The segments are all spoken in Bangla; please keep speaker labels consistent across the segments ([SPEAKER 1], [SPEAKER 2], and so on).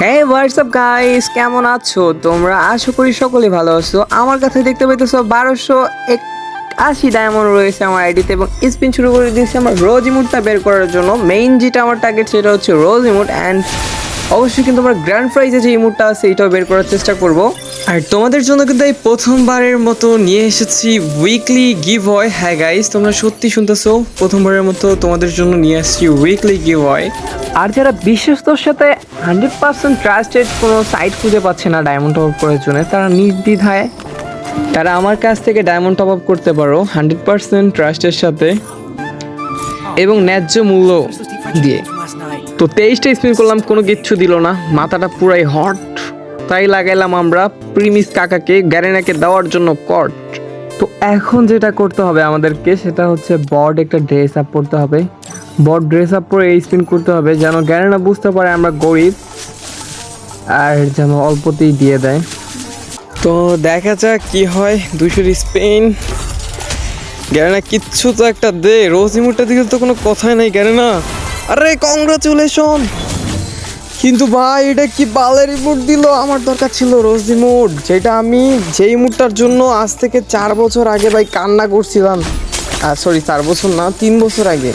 [SPEAKER 1] হ্যাঁ হোয়াটসঅ্যাপ গাইস কেমন আছো? তোমরা আশা করি সকলে ভালো আছো। আমার কাছে দেখতে পাইতেছো বারোশো এক আশি ডায়মন্ড রয়েছে আমার আইডিতে এবং স্পিন শুরু করে দিয়েছি আমার রোজ ইমুটটা বের করার জন্য। মেইন যেটা আমার টার্গেট সেটা হচ্ছে রোজ ইমুট অ্যান্ড অবশ্যই কিন্তু আমার গ্র্যান্ড প্রাইজে যে ইমুটটা আছে, এটাও বের করার চেষ্টা করব। আর তোমাদের জন্য কিন্তু এই প্রথমবারের মতো নিয়ে এসেছি উইকলি গিভ হয় হ্যাঁ গাইস তোমরা সত্যি শুনতেছো, প্রথমবারের মতো তোমাদের জন্য নিয়ে আসছি উইকলি গিভ হয় আর যারা বিশ্বস্তর সাথে হান্ড্রেড পার্সেন্ট ট্রাস্টেড কোনো সাইট খুঁজে পাচ্ছে না ডায়মন্ড টপ করার জন্য, তারা নির্দ্বিধায়, তারা আমার কাছ থেকে ডায়মন্ড টপ আপ করতে পারো হান্ড্রেড পার্সেন্ট ট্রাস্টের সাথে এবং ন্যায্য মূল্য দিয়ে। তো তেইশটা স্পিন করলাম, কোনো কিচ্ছু দিল না, মাথাটা পুরাই হট তাই লাগাইলাম আমরা প্রিমিস কাকাকে, গ্যারেনাকে দেওয়ার জন্য কট তো এখন যেটা করতে হবে আমাদেরকে, সেটা হচ্ছে বড একটা ড্রেস আপ করতে হবে। বড ড্রেস আপ করে এই স্পিন করতে হবে যেন গ্যারেনা বুঝতে পারে আমরা গরিব আর যেন অল্পতেই দিয়ে দেয়। তো দেখা যাক কি হয় দুশোর স্পেন গ্যারেনা কিচ্ছু তো একটা দে, রোজ দিকে তো কোনো কথাই নাই গ্যারেনা। আরে কংগ্রাচুলেশন কিন্তু ভাই, এটা কি বালের রিমোট দিল? আমার দরকার ছিল রোজ রিমোট যেটা আমি যেই মুডটার জন্য আজ থেকে চার বছর আগে ভাই কান্না করছিলাম। সরি চার বছর না, তিন বছর আগে।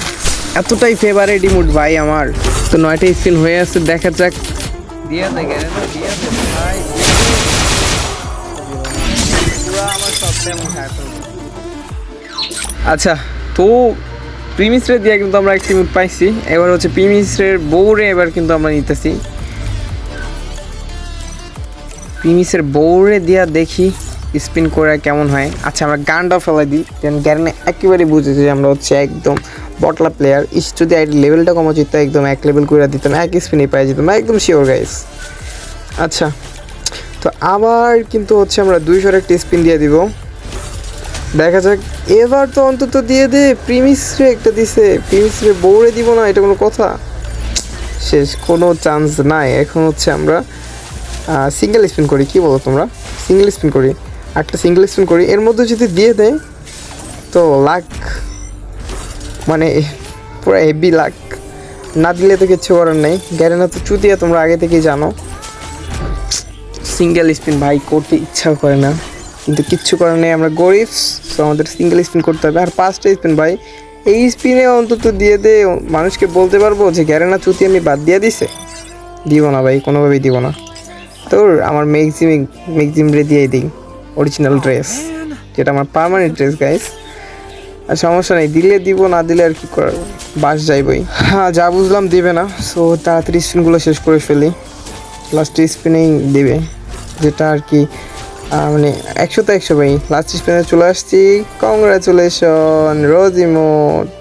[SPEAKER 1] এতটাই ফেভারিট রিমোট ভাই আমার। তো নয়টা স্পিন হয়ে আছে, দেখা যাক। আচ্ছা তো প্রিমিসরে দিয়ে কিন্তু আমরা একটি পাইছি। এবার হচ্ছে প্রিমিসের বউরে এবার কিন্তু আমরা নিতেছি। প্রিমিসের বউরে দিয়া দেখি স্পিন করে কেমন হয়। আচ্ছা আমরা গানটা ফেলাই দিই। দেন গ্যারেনে একেবারে বুঝেছি যে আমরা হচ্ছে একদম বটলা প্লেয়ার ইস, যদি আইডি লেভেলটা কমা যেত একদম এক লেভেল করে দিতাম এক স্পিনে পাই যেতাম, একদম শিওর গাইস আচ্ছা তো আবার কিন্তু হচ্ছে আমরা দুইশোর একটা স্পিন দিয়ে দিব। দেখা যাক। এবার তো অন্তত দিয়ে দে, প্রিমিসরে একটা দিছে। প্রিমিসরে বউরে দিব না, এটা কোনো কথা। শেষ, কোনো চান্স নাই। এখন হচ্ছে আমরা সিঙ্গেল স্পিন করি, কি বলো তোমরা? সিঙ্গেল স্পিন করি। একটা সিঙ্গেল স্পিন করি। এর মধ্যে যদি দিয়ে দেয়, তো লাখ মানে পুরো হেভি লাখ না দিলে তো কিচ্ছু করার নেই। গ্যারেনা তো চুতিয়া তোমরা আগে থেকেই জানো। সিঙ্গেল স্পিন ভাই করতে ইচ্ছাও করে না। কিন্তু কিচ্ছু করার নেই, আমরা গরিব, তো আমাদের সিঙ্গেল স্পিন করতে হবে। আর পাঁচটা স্পিন ভাই, এই স্পিনে অন্তত দিয়ে দে, মানুষকে বলতে পারব যে গ্যারেনা চুতি আমি বাদ দিয়ে দিছে। দিব না ভাই, কোনোভাবেই দিব না। তোর আমার ম্যাক্সিম ম্যাক্সিম রে দিয়েই দিই অরিজিনাল ড্রেস যেটা আমার পার্মানেন্ট ড্রেস গাইস আর সমস্যা নেই, দিলে দিব, না দিলে আর কি করার? বাস যাইবই। হ্যাঁ যা বুঝলাম দিবে না। সো তাড়াতাড়ি স্পিনগুলো শেষ করে ফেলি। লাস্ট স্পিনেই দিবে, যেটা আর কি মানে একশো তো একশো ভাই। লাস্ট স্পিনে চলে আসছি। কংগ্রাচুলেশন রোজিমোট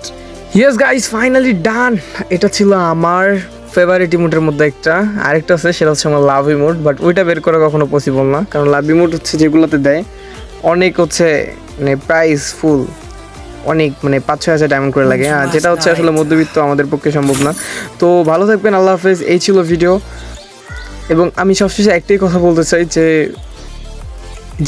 [SPEAKER 1] ইয়েস গাইস ফাইনালি ডান এটা ছিল আমার ফেভারিট ইমোটের মধ্যে একটা। আরেকটা আছে সেটা হচ্ছে আমার লাভ ইমোট বাট ওইটা বের করা কখনো পসিবল না। কারণ লাভ ইমোট হচ্ছে যেগুলোতে দেয় অনেক হচ্ছে মানে প্রাইস ফুল অনেক মানে পাঁচ ছয় হাজার ডায়মন্ড করে লাগে। আর যেটা হচ্ছে আসলে মধ্যবিত্ত আমাদের পক্ষে সম্ভব না। তো ভালো থাকবেন আল্লাহ হাফেজ। এই ছিল ভিডিও এবং আমি সবশেষে একটাই কথা বলতে চাই যে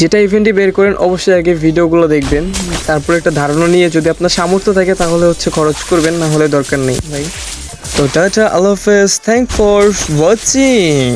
[SPEAKER 1] যেটা ইভেন্টই বের করেন, অবশ্যই আগে ভিডিওগুলো দেখবেন। তারপর একটা ধারণা নিয়ে যদি আপনার সামর্থ্য থাকে, তাহলে হচ্ছে খরচ করবেন, না হলে দরকার নেই, ভাই। তো টাটা, আল্লাহ হাফেজ। Thank for watching